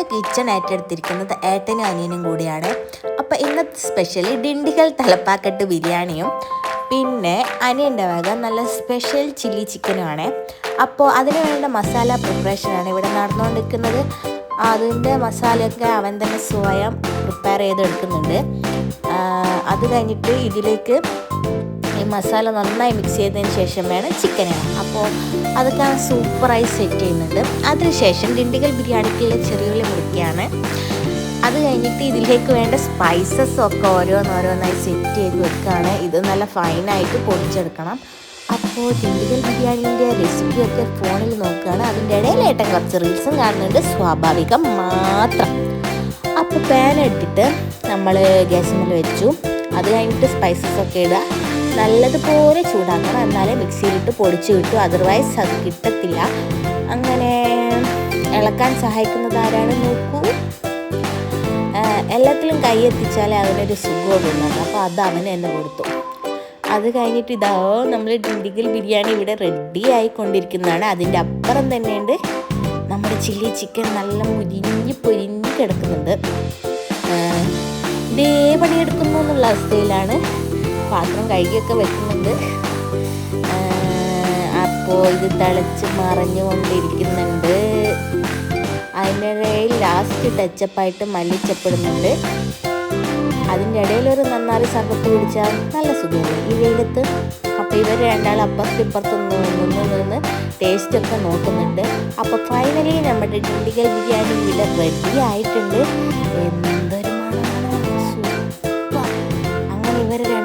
ഇന്ന് കിച്ചൺ ഏറ്റെടുത്തിരിക്കുന്നത്. ഏട്ടനും അനിയനും കൂടിയാണ്. അപ്പോൾ ഇന്നത്തെ സ്പെഷ്യലി ഡിണ്ടികൾ തലപ്പാക്കട്ട് ബിരിയാണിയും പിന്നെ അനിയന്റെ വക നല്ല സ്പെഷ്യൽ ചില്ലി ചിക്കനുമാണ് അപ്പോൾ അതിന് വേണ്ട മസാല പ്രിപ്പറേഷനാണ് ഇവിടെ നടന്നുകൊണ്ടിരിക്കുന്നത് അതിന്റെ മസാലയൊക്കെ അവൻ തന്നെ സ്വയം പ്രിപ്പയർ ചെയ്തെടുക്കുന്നുണ്ട്. അത് കഴിഞ്ഞിട്ട് ഇതിലേക്ക് ഈ മസാല നന്നായി മിക്സ് ചെയ്തതിന് ശേഷം വേണം ചിക്കൻ ഇടാം അപ്പോൾ അതൊക്കെ സൂപ്പറായി സെറ്റ് ചെയ്യുന്നുണ്ട്. അതിനുശേഷം ഡിണ്ടികൾ ബിരിയാണിക്കുള്ള ചെറിയുള്ളി മുറിക്കുകയാണ് അത് കഴിഞ്ഞിട്ട് ഇതിലേക്ക് വേണ്ട സ്പൈസസ് ഒക്കെ ഓരോന്നോരോന്നായി സെറ്റ് ചെയ്ത് വെക്കുകയാണ് ഇത് നല്ല ഫൈനായിട്ട് പൊടിച്ചെടുക്കണം. അപ്പോൾ ഡിണ്ടികൾ ബിരിയാണീന്റെ റെസിപ്പിയൊക്കെ ഫോണിൽ നോക്കുകയാണ്. അതിന്റെ ഇടയിലായിട്ട് കുറച്ച് റീൽസും കാണുന്നുണ്ട്. സ്വാഭാവികം മാത്രം. അപ്പോൾ പാൻ എടുത്തിട്ട് നമ്മൾ ഗ്യാസിൽ വെച്ചു. അത് കഴിഞ്ഞിട്ട് സ്പൈസസ് ഒക്കെ ഇടുക. നല്ലതുപോലെ ചൂടാക്കണം. എന്നാലേ മിക്സിയിലിട്ട് പൊടിച്ച് കിട്ടും. അതർവൈസ് അത് കിട്ടത്തില്ല. അങ്ങനെ ഇളക്കാൻ സഹായിക്കുന്നത് ആരാണ്? നോക്കൂ. എല്ലാത്തിലും കൈ എത്തിച്ചാലേ അതിനൊരു സുഖമുള്ളൂ അപ്പോൾ അത് അവന് തന്നെ കൊടുത്തു. അത് കഴിഞ്ഞിട്ട് ഇതാ നമ്മൾ ഡിണ്ടിഗൽ ബിരിയാണി ഇവിടെ റെഡി ആയിക്കൊണ്ടിരിക്കുന്നതാണ്. അതിന്റെ അപ്പുറം തന്നെയുണ്ട് നമ്മുടെ ചില്ലി ചിക്കൻ നല്ല മുരിഞ്ഞ് പൊരിഞ്ഞ് കിടക്കുന്നുണ്ട്. ഇതേ പണിയെടുക്കുന്നു എന്നുള്ള അവസ്ഥയിലാണ്. പാത്രം കഴുകിയൊക്കെ വെക്കുന്നുണ്ട്. അപ്പോൾ ഇത് തിളച്ച് മറിഞ്ഞുകൊണ്ടിരിക്കുന്നുണ്ട്. അതിന്റെ ഇടയിൽ ലാസ്റ്റ് ടച്ചപ്പായിട്ട് മല്ലിച്ചപ്പെടുന്നുണ്ട്. അതിന്റെ ഇടയിൽ ഒരു നന്നാറി സർബത്ത് പിടിച്ചാൽ നല്ല സുഖമാണ്. ഈ വെയിലത്ത് അപ്പോൾ ഇവർ രണ്ടാളും അപ്പുറത്ത് ഇപ്പുറത്തും നിന്ന് നിന്ന് ടേസ്റ്റൊക്കെ നോക്കുന്നുണ്ട്. അപ്പോൾ ഫൈനലി നമ്മുടെ ഡിണ്ടിഗൽ ബിരിയാണി ഇവിടെ റെഡി ആയിട്ടുണ്ട്.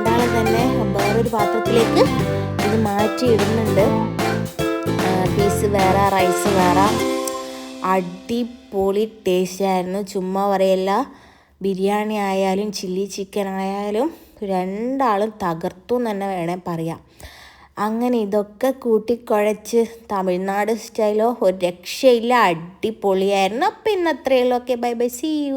രണ്ടാളും തന്നെ വേറൊരു പാത്രത്തിലേക്ക് ഇത് മാറ്റി ഇടുന്നുണ്ട്. പീസ് വേറെ റൈസ് വേറെ. അടിപൊളി ടേസ്റ്റ് ആയിരുന്നു ചുമ്മാ പറയല്ല ബിരിയാണി ആയാലും ചില്ലി ചിക്കൻ ആയാലും രണ്ടാളും തകർത്തു തന്നെ വേണേൽ പറയാം. അങ്ങനെ ഇതൊക്കെ കൂട്ടിക്കുഴച്ച് തമിഴ്നാട് സ്റ്റൈലോ ഒരു രക്ഷയില്ല അടിപൊളിയായിരുന്നു. അപ്പം ഇന്നത്രയുള്ളൂ okay bye bye see you